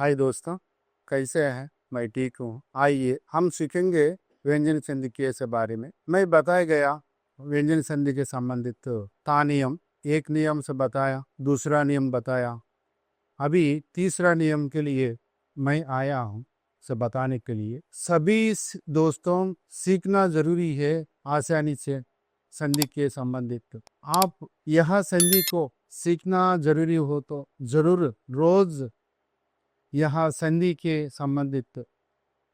हाय दोस्तों, कैसे हैं? मैं ठीक हूँ। आइए, हम सीखेंगे व्यंजन संधि के से बारे में। मैं बताया गया व्यंजन संधि के संबंधित ता नियम, एक नियम से बताया, दूसरा नियम बताया। अभी तीसरा नियम के लिए मैं आया हूँ से बताने के लिए। सभी दोस्तों, सीखना ज़रूरी है आसानी से संधि के संबंधित। आप यह संधि को सीखना ज़रूरी हो तो ज़रूर रोज यह संधि के संबंधित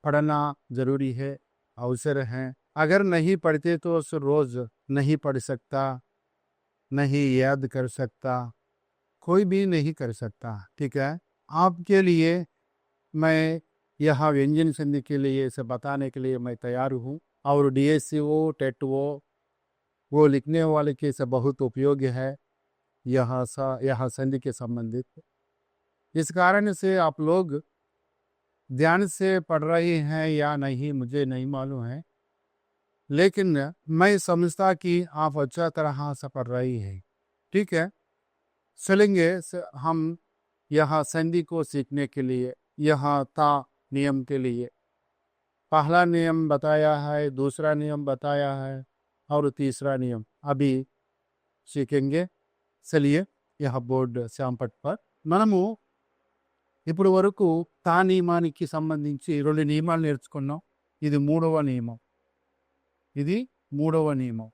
पढ़ना ज़रूरी है, अवसर है। अगर नहीं पढ़ते तो उस रोज नहीं पढ़ सकता, नहीं याद कर सकता, कोई भी नहीं कर सकता, ठीक है? आपके लिए मैं यह व्यंजन संधि के लिए, इसे बताने के लिए मैं तैयार हूँ और डी एस सी ओ टेट ओ वो लिखने वाले के से बहुत उपयोगी है। यह सा, यह संधि के संबंधित इस कारण से आप लोग ध्यान से पढ़ रहे हैं या नहीं मुझे नहीं मालूम है लेकिन मैं समझता कि आप अच्छा तरह से पढ़ रही है ठीक है चलेंगे स- हम यह संधि को सीखने के लिए यह था नियम के लिए पहला नियम बताया है दूसरा नियम बताया है और तीसरा नियम अभी सीखेंगे चलिए यह బోర్డు శాంపట్ పర్ మనము ఇప్పుడు వరకు తా నియమానికి సంబంధించి రెండు నియమాలు నేర్చుకున్నాం. ఇది మూడవ నియమం. ఇది మూడవ నియమం.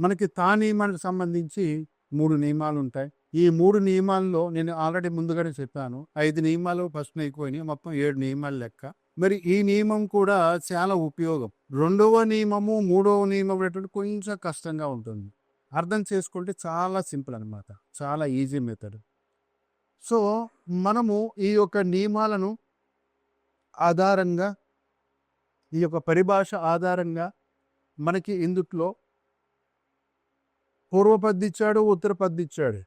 మనకి తా నియమానికి సంబంధించి మూడు నియమాలు ఉంటాయి. ఈ మూడు నియమాల్లో నేను ఆల్రెడీ ముందుగానే చెప్పాను. ఐదు నియమాలు ఫస్ట్ అయిపోయినాయి. మొత్తం ఏడు నియమాలు లెక్క. మరి ఈ నియమం కూడా చాలా ఉపయోగం. రెండవ నియమము మూడవ నియమం అనేటువంటి కొంచెం కష్టంగా ఉంటుంది. అర్థం చేసుకుంటే చాలా సింపుల్ అన్నమాట. చాలా ఈజీ మెథడ్. సో మనము ఈ యొక్క నియమాలను ఆధారంగా ఈ యొక్క పరిభాష ఆధారంగా మనకి ఇందుట్లో పూర్వపద్దిచ్చాడు ఉత్తరపద్దిచ్చాడు.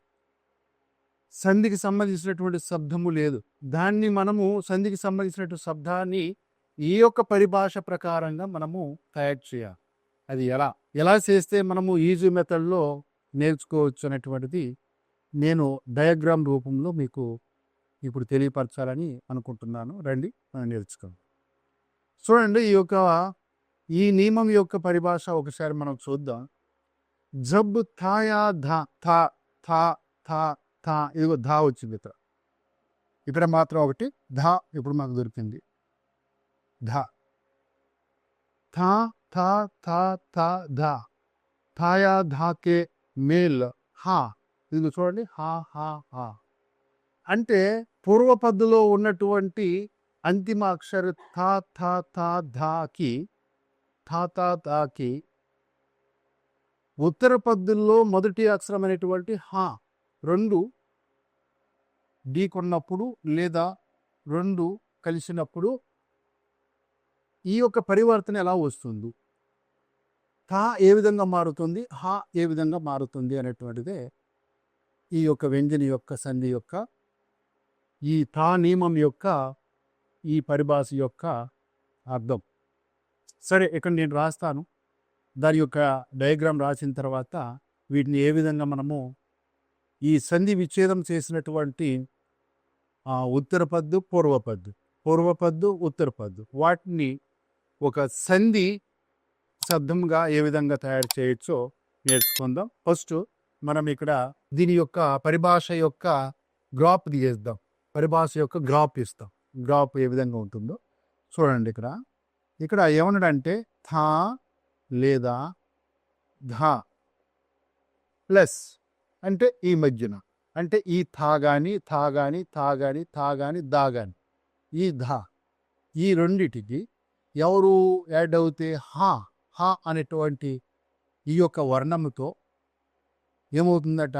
సంధికి సంబంధించినటువంటి శబ్దము లేదు. దాన్ని మనము సంధికి సంబంధించినటువంటి శబ్దాన్ని ఈ యొక్క పరిభాష ప్రకారంగా మనము తయారు చేయాలి. అది ఎలా? ఎలా చేస్తే మనము ఈజీ మెథడ్లో నేర్చుకోవచ్చు అనేటువంటిది నేను డయాగ్రామ్ రూపంలో మీకు ఇప్పుడు తెలియపరచాలని అనుకుంటున్నాను. రండి మనం నేర్చుకుందాం. చూడండి ఈ యొక్క ఈ నియమం యొక్క పరిభాష ఒకసారి మనం చూద్దాం. జబ్ థాయా ధా థా థా థా థా ఇదిగో ధా వచ్చింది ఇక్కడ. ఇక్కడ మాత్రం ఒకటి ధా ఇప్పుడు మాకు దొరికింది. ధా. థా థా థా థా ధా. థాయా ధాకే మేల్ హా. ఇది చూడండి హా హా హా. అంటే పూర్వ పద్దులో ఉన్నటువంటి అంతిమ అక్షర థా థా థా ధాకి థా థా థాకి ఉత్తర పద్దుల్లో మొదటి అక్షరం అనేటువంటి హా రెండు ఢీకొన్నప్పుడు లేదా రెండు కలిసినప్పుడు ఈ యొక్క పరివర్తన ఎలా వస్తుంది? థా ఏ విధంగా మారుతుంది? హా ఏ విధంగా మారుతుంది అనేటువంటిదే ఈ యొక్క వ్యంజన యొక్క సంధి యొక్క ఈ తా నియమం యొక్క ఈ పరిభాష యొక్క అర్థం. సరే ఇక్కడ నేను రాస్తాను. దాని యొక్క డయాగ్రామ్ రాసిన తర్వాత వీటిని ఏ విధంగా మనము ఈ సంధి విచ్ఛేదం చేసినటువంటి ఉత్తరపద్దు ఉత్తర పద్దు ఉత్తరపద్దు ఉత్తర పద్దు. వాటిని ఒక సంధి శబ్దంగా ఏ విధంగా తయారు చేయొచ్చో నేర్చుకుందాం. ఫస్ట్ మనం ఇక్కడ దీని యొక్క పరిభాష యొక్క గ్రాప్ తీసేద్దాం. పరిభాష యొక్క గ్రాప్ ఇస్తాం. గ్రాప్ ఏ విధంగా ఉంటుందో చూడండి ఇక్కడ. ఇక్కడ ఏమన్నాడంటే థా లేదా ధా ప్లస్ అంటే ఈ మధ్యన. అంటే ఈ థా కానీ థా కానీ థా కానీ థా కానీ దా కానీ ఈ ధా. ఈ రెండిటికి ఎవరు యాడ్ అవుతే హా హా అనేటువంటి ఈ యొక్క వర్ణముతో ఏమవుతుందట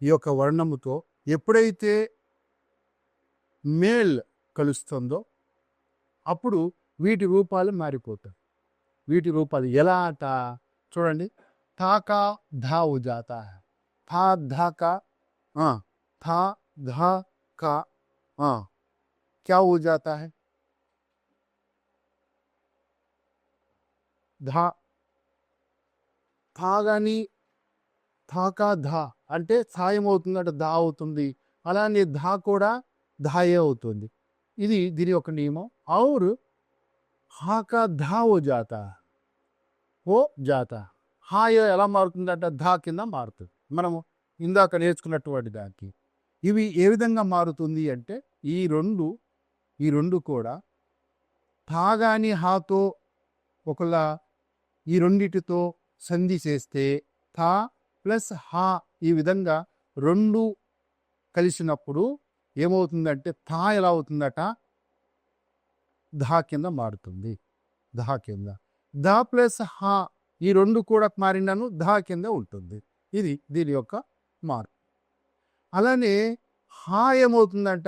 ఈ యొక్క వర్ణముతో ఎప్పుడైతే మేల్ కలుస్తుందో అప్పుడు వీటి రూపాలు మారిపోతాయి వీటి రూపాలు ఎలా అట చూడండి థాకా ధా ఉజాతా హై థా ధా కా ఆ, థా ధా కా ఆ, क्या हो जाता है ధా థా కానీ థాకా ధా అంటే సహాయం అవుతుంది అంటే ధా అవుతుంది. అలానే ధా కూడా ధాయే అవుతుంది. ఇది దీని యొక్క నియమం. ఔర్ హాకా ధా ఓ జాత. ఓ జాత. హాయ ఎలా మారుతుందంటే? ధా కింద మారుతుంది. మనము ఇందాక నేర్చుకున్నటువంటి దానికి. ఇవి ఏ విధంగా మారుతుంది అంటే ఈ రెండు ఈ రెండు కూడా తాగాని హాతో ఒకలా ఈ రెండిటితో సంధి చేస్తే తా ప్లస్ హా ఈ విధంగా రెండు కలిసినప్పుడు ఏమవుతుందంటే థా ఎలా అవుతుందట? ధా కింద మారుతుంది. ధా కింద. ధా ప్లస్ హా ఈ రెండు కూడా మారినను ధా కింద ఉంటుంది. ఇది దీని యొక్క మార్పు. అలానే హా ఏమవుతుందంట?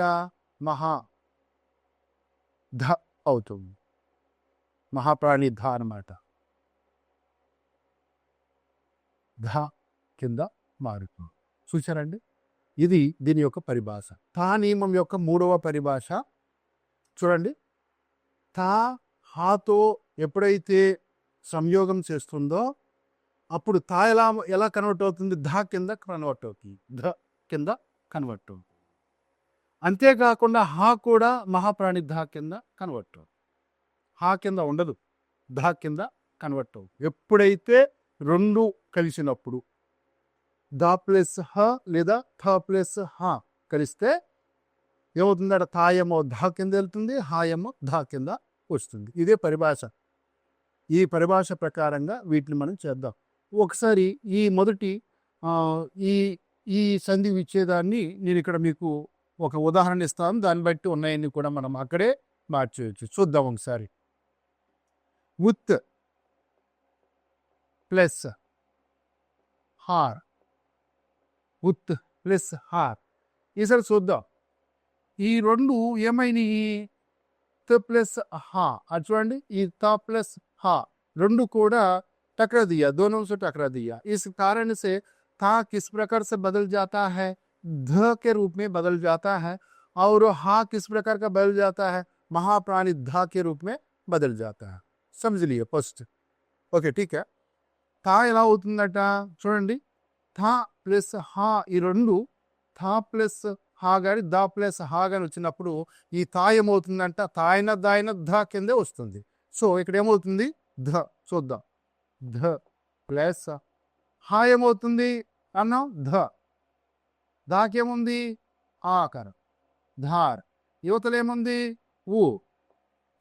మహా. ధ అవుతుంది. మహాప్రాణి ధ అనమాట ధ కింద మారుతుంది. చూసారండి ఇది దీని యొక్క పరిభాష. తా నియమం యొక్క మూడవ పరిభాష. చూడండి. తా హాతో ఎప్పుడైతే సంయోగం చేస్తుందో అప్పుడు తా ఎలా ఎలా కన్వర్ట్ అవుతుంది? ధ కింద కన్వర్ట్ అవుతుంది. ధ కింద కన్వర్ట్ అవుతుంది. అంతేకాకుండా హా కూడా మహాప్రాణి ధా కింద కన్వర్ట్ అవుతుంది. హా కింద ఉండదు. ధా కింద కన్వర్ట్ అవుతుంది. ఎప్పుడైతే రెండు కలిసినప్పుడు దా ప్లస్ హ లేదా థ ప్లస్ హ కలిస్తే ఏమవుతుందట? థాయమో ధా కింద వెళ్తుంది హాయేమో ధా కింద వస్తుంది. ఇదే పరిభాష. ఈ పరిభాష ప్రకారంగా వీటిని మనం చేద్దాం. ఒకసారి ఈ మొదటి ఈ ఈ సంధి విచ్ఛేదాన్ని నేను ఇక్కడ మీకు ఒక ఉదాహరణ ఇస్తాను. దాన్ని బట్టి ఉన్నాయని కూడా మనం అక్కడే మార్చేయచ్చు. చూద్దాం ఒకసారి. ఉత్ ప్లస్ హార్ ఉత్ ప్లస్ హార్ ఈసారి చూద్దాం ఈ రెండు ఏమైనాయి త ప్లస్ హా అది చూడండి ఈ త ప్లస్ హా రెండు కూడా टकरा दिया दोनों से टकरा दिया इस कारण से था किस प्रकार से बदल जाता है ध के रूप में बदल जाता है और हा किस प्रकार का बदल जाता है महाप्राणी धा के रूप में बदल जाता है समझ लिए फर्स्ट ఓకే ఠీక్ థా ఎలా అవుతుందట చూడండి థా ప్లస్ హా ఈ రెండు థా ప్లస్ హా గాని దా ప్లస్ హా గాని వచ్చినప్పుడు ఈ థా ఏమవుతుందంట? తాయన దాయిన ధ కిందే వస్తుంది. సో ఇక్కడ ఏమవుతుంది? ధ. చూద్దాం. ధ ప్లస్ హా ఏమవుతుంది? అన్నాం? ధ. దాకేముంది? ఆకారం. ధార్. యువతలు ఏముంది? ఊ.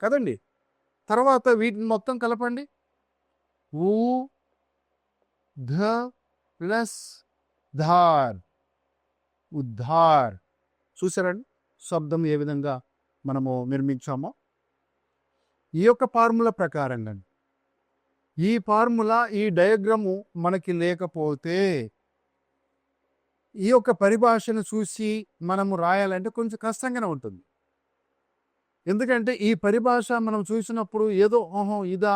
కదండి? తర్వాత వీటిని మొత్తం కలపండి. ఊ ధ ప్లస్ ధార్ ఉద్ధార్. చూసారండి శబ్దం ఏ విధంగా మనము నిర్మించామో? ఈ యొక్క ఫార్ములా ప్రకారంగా ఈ ఫార్ములా ఈ డయాగ్రాము మనకి లేకపోతే ఈ యొక్క పరిభాషను చూసి మనము రాయాలంటే కొంచెం కష్టంగానే ఉంటుంది. ఎందుకంటే ఈ పరిభాష మనం చూసినప్పుడు ఏదో ఓహో ఇదా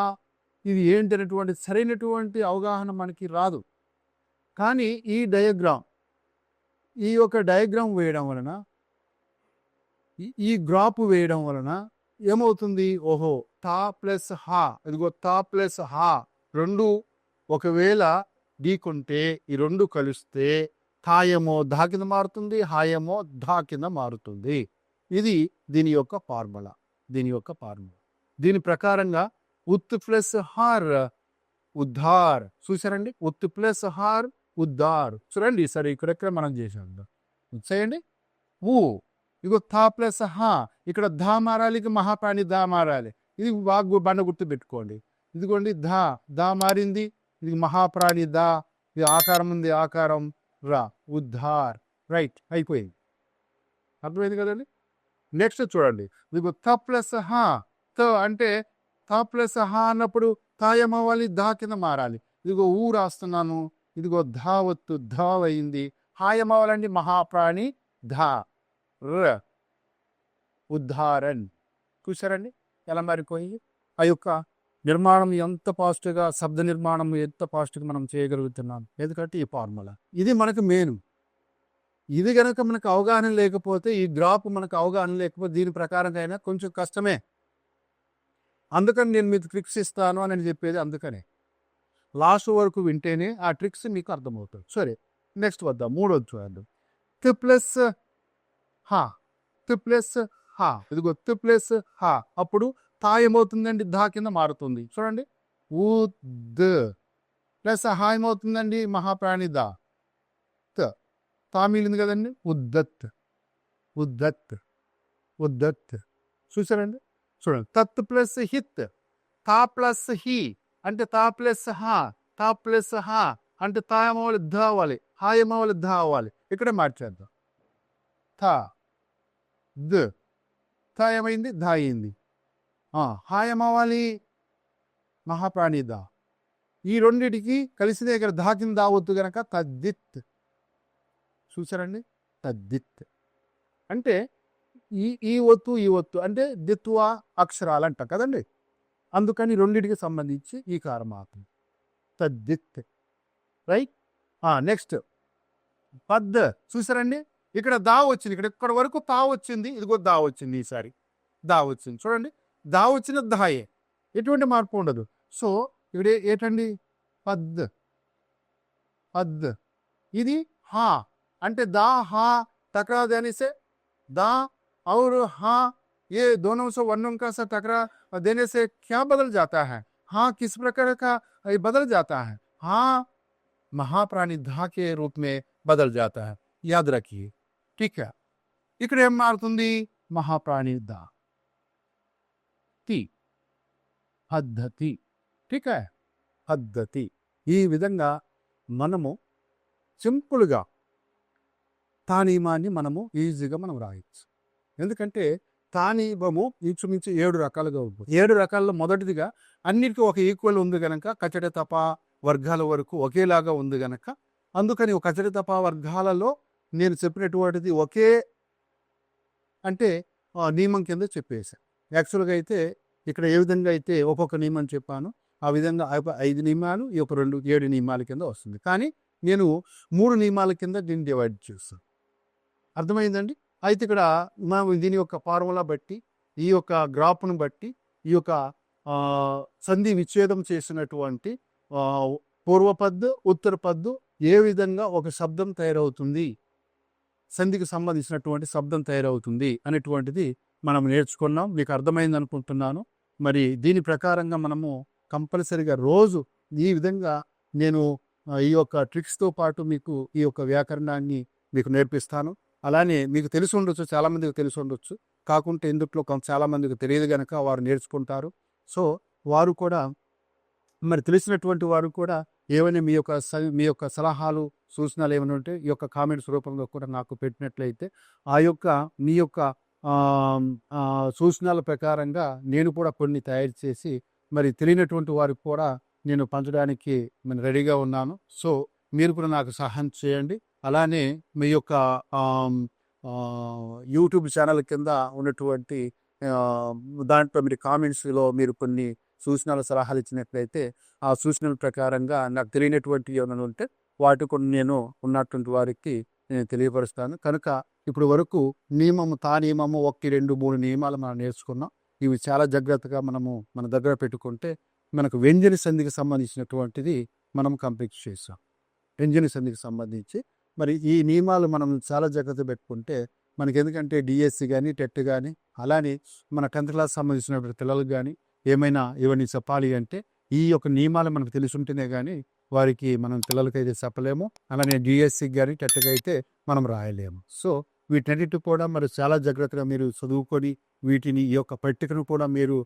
ఇది ఏంటి అనేటువంటి సరైనటువంటి అవగాహన మనకి రాదు. కానీ ఈ డయాగ్రామ్ ఈ యొక్క డయాగ్రామ్ వేయడం వలన ఈ- గ్రాప్ వేయడం వలన ఏమవుతుంది? ఓహో తా ప్లస్ హా ఇదిగో తా ప్లస్ హా రెండు ఒకవేళ ఢీకొంటే ఈ రెండు కలిస్తే థాయేమో ధా కింద మారుతుంది హాయేమో ధా కింద మారుతుంది. ఇది దీని యొక్క ఫార్ములా దీని యొక్క ఫార్ములా. దీని ప్రకారంగా ఉత్ ప్లస్ హార్ ఉద్ధార్ చూసారండి ఉత్ ప్లస్ హార్ ఉద్దార్. చూడండి సరే ఇక్కడెక్కడ మనం చేసాం చేయండి ఊ ఇగో థా ప్లస్ హా ఇక్కడ ధా మారాలి ఇక మహాప్రాణి దా మారాలి. ఇది వాగ్ బండ గుర్తు పెట్టుకోండి. ఇదిగోండి ధా దా మారింది ఇది మహాప్రాణి దా ఇది ఆకారం ఉంది ఆకారం రా ఉద్ధార్ రైట్ అయిపోయింది. అర్థమైంది కదండి? నెక్స్ట్ చూడండి. ఇదిగో థ ప్లస్ హా త అంటే థ ప్లస్ హా అన్నప్పుడు తాయం అవ్వాలి దా కింద మారాలి. ఇదిగో ఊ రాస్తున్నాను. ఇదిగో ధా వత్తు ధా అయింది హాయమవలండి మహాప్రాణి ధా. ర. ఉద్ధారన్. చూసారండి ఎలా మారిపోయి? ఆ యొక్క నిర్మాణం ఎంత ఫాస్ట్గా శబ్ద నిర్మాణం ఎంత ఫాస్ట్గా మనం చేయగలుగుతున్నాం? ఎందుకంటే ఈ ఫార్ములా. ఇది మనకు మెయిన్. ఇది కనుక మనకు అవగాహన లేకపోతే ఈ గ్రాఫ్ మనకు అవగాహన లేకపోతే దీని ప్రకారంగా అయినా కొంచెం కష్టమే. అందుకని నేను మీకు ట్రిక్స్ ఇస్తాను అని చెప్పేది అందుకనే. లాస్ట్ వరకు వింటేనే ఆ ట్రిక్స్ మీకు అర్థమవుతుంది సరే నెక్స్ట్ వద్దాం. మూడోది చూడండి తి ప్లస్ హా. తి ప్లస్ హా. ఇదిగో తి ప్లస్ హా. అప్పుడు తా ఏమవుతుందండి? ధా కింద మారుతుంది. చూడండి. ఉద్. ప్లస్ హా ఏమవుతుందండి? మహాప్రాణి దా. త. తా మిగిలింది కదండి? ఉద్దత్. ఉద్దత్. ఉద్దత్. చూసారండి చూడండి. తత్ ప్లస్ హిత్. తా ప్లస్ హి. అంటే తా ప్లస్ హా తా ప్లస్ హా అంటే తా ఏమవ్వాలి ధ అవ్వాలి హా ఏమవ్వాలి ధ అవ్వాలి ఇక్కడే మార్చేద్దాం. థా ద థా ఏమైంది ధ అయింది ఆ, హా ఏమవ్వాలి మహాప్రాణి దా ఈ రెండిటికి కలిసి దగ్గర ధా కింద దావద్దు గనక తద్దిత్. చూసారండి తద్దిత్. అంటే ఈ ఈ ఒత్తు ఈ ఒత్తు. అంటే దిత్వా అక్షరాలు అంటాం కదండి? అందుకని రెండింటికి సంబంధించి ఈ కారమాత్మ తద్దిత్ రైట్? నెక్స్ట్. పద్ చూసారండి? ఇక్కడ దా వచ్చింది. ఇక్కడ ఇక్కడ వరకు తా వచ్చింది. ఇదిగో దా వచ్చింది ఈసారి. దా వచ్చింది. చూడండి. దా వచ్చిన దాయే ఎటువంటి మార్పు ఉండదు. సో ఇక్కడ ఏంటండి? పద్ పద్ ఇది హా. అంటే దా హా టకరాదు అనేసే దా ఔరు హా ये दोनों से वर्णों का सा टकरा देने से क्या बदल जाता है हाँ किस प्रकार का ये बदल जाता है हाँ महाप्राणी धा के रूप में बदल जाता है याद रखिए ठीक है ఇక్కడ ఏం మారుతుంది మహాప్రాణి దా తి పద్ధతి ठीक है పద్ధతి ఈ విధంగా మనము సింపుల్గా తానీమాన్ని మనము ఈజీగా మనం రాయొచ్చు ఎందుకంటే తానీమము ఇంచుమించు ఏడు రకాలుగా ఉంటుంది. ఏడు రకాల్లో మొదటిదిగా అన్నిటికీ ఒక ఈక్వల్ ఉంది కనుక కచడ తప వర్గాల వరకు ఒకేలాగా ఉంది గనక అందుకని ఒక కచడ తప వర్గాలలో నేను చెప్పినటువంటిది ఒకే అంటే ఆ, నియమం కింద చెప్పేశాను యాక్చువల్గా అయితే ఇక్కడ ఏ విధంగా అయితే ఒక్కొక్క నియమం చెప్పాను ఆ విధంగా ఐదు నియమాలు ఈ ఒక రెండు ఏడు నియమాల కింద వస్తుంది. కానీ నేను మూడు నియమాల కింద దీన్ని డివైడ్ చేస్తాను అర్థమైందండి? అయితే ఇక్కడ మనం దీని యొక్క ఫార్ములా బట్టి ఈ యొక్క గ్రాఫ్ను బట్టి ఈ యొక్క సంధి విచ్ఛేదం చేసినటువంటి పూర్వపద్దు ఉత్తర పద్దు ఏ విధంగా ఒక శబ్దం తయారవుతుంది? సంధికి సంబంధించినటువంటి శబ్దం తయారవుతుంది అనేటువంటిది మనం నేర్చుకున్నాం. మీకు అర్థమైంది అనుకుంటున్నాను. మరి దీని ప్రకారంగా మనము కంపల్సరిగా రోజు ఈ విధంగా నేను ఈ యొక్క ట్రిక్స్తో పాటు మీకు ఈ యొక్క వ్యాకరణాన్ని మీకు నేర్పిస్తాను. అలానే మీకు తెలిసి ఉండొచ్చు చాలామందికి తెలిసి ఉండొచ్చు. కాకుంటే ఇందుట్లో కొంత తెలియదు కనుక వారు నేర్చుకుంటారు. సో వారు కూడా మరి తెలిసినటువంటి వారు కూడా ఏమైనా మీ యొక్క స- మీ యొక్క సలహాలు సూచనలు ఏమైనా ఉంటే ఈ యొక్క కామెంట్స్ రూపంలో కూడా నాకు పెట్టినట్లయితే ఆ యొక్క మీ యొక్క సూచనల ప్రకారంగా నేను కూడా కొన్ని తయారు చేసి మరి తెలియనటువంటి వారికి కూడా నేను పంచడానికి నేను రెడీగా ఉన్నాను. సో మీరు కూడా నాకు సహాయం చేయండి. అలానే మీ యొక్క యూట్యూబ్ ఛానల్ కింద ఉన్నటువంటి దాంట్లో మీరు కామెంట్స్లో మీరు కొన్ని సూచనలు సలహాలు ఇచ్చినట్లయితే ఆ సూచనల ప్రకారంగా నాకు తెలియనటువంటి ఏమైనా ఉంటే వాటి కొన్ని నేను ఉన్నటువంటి వారికి నేను తెలియపరుస్తాను. కనుక ఇప్పుడు వరకు నియమము తా నియమము ఒకటి రెండు మూడు నియమాలు మనం నేర్చుకున్నాం. ఇవి చాలా జాగ్రత్తగా మనము మన దగ్గర పెట్టుకుంటే మనకు వ్యంజన సంధికి సంబంధించినటువంటిది మనం కంప్లీట్ చేసాం వ్యంజన సంధికి సంబంధించి మరి ఈ నియమాలు మనం చాలా జాగ్రత్త పెట్టుకుంటే మనకి ఎందుకంటే డిఎస్సి కానీ టెట్ కానీ అలానే మన టెన్త్ క్లాస్ సంబంధించిన పిల్లలకు కానీ ఏమైనా ఇవన్నీ చెప్పాలి అంటే ఈ యొక్క నియమాలు మనకు తెలిసి ఉంటేనే కానీ వారికి మనం పిల్లలకైతే చెప్పలేము. అలానే డిఎస్సికి కానీ టెట్కి అయితే మనం రాయలేము. సో వీటన్నిటి కూడా మరి చాలా జాగ్రత్తగా మీరు చదువుకొని వీటిని ఈ యొక్క పట్టికను కూడా మీరు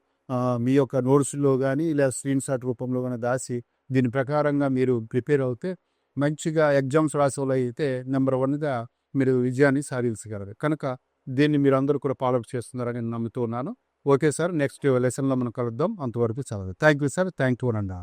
మీ యొక్క నోట్స్లో కానీ లేదా స్క్రీన్ షాట్ రూపంలో కానీ దాసి దీని ప్రకారంగా మీరు ప్రిపేర్ అవుతే మంచిగా ఎగ్జామ్స్ రాసేవాళ్ళు అయితే నెంబర్ వన్గా మీరు విజయాన్ని సాధించగలరు. కనుక దీన్ని మీరు అందరూ కూడా ఫాలోఅప్ చేస్తున్నారని నేను నమ్ముతున్నాను ఓకే సార్ నెక్స్ట్ లెసన్లో మనం కలుద్దాం. అంతవరకు చదవదు thank you sir. Thank you అనండి.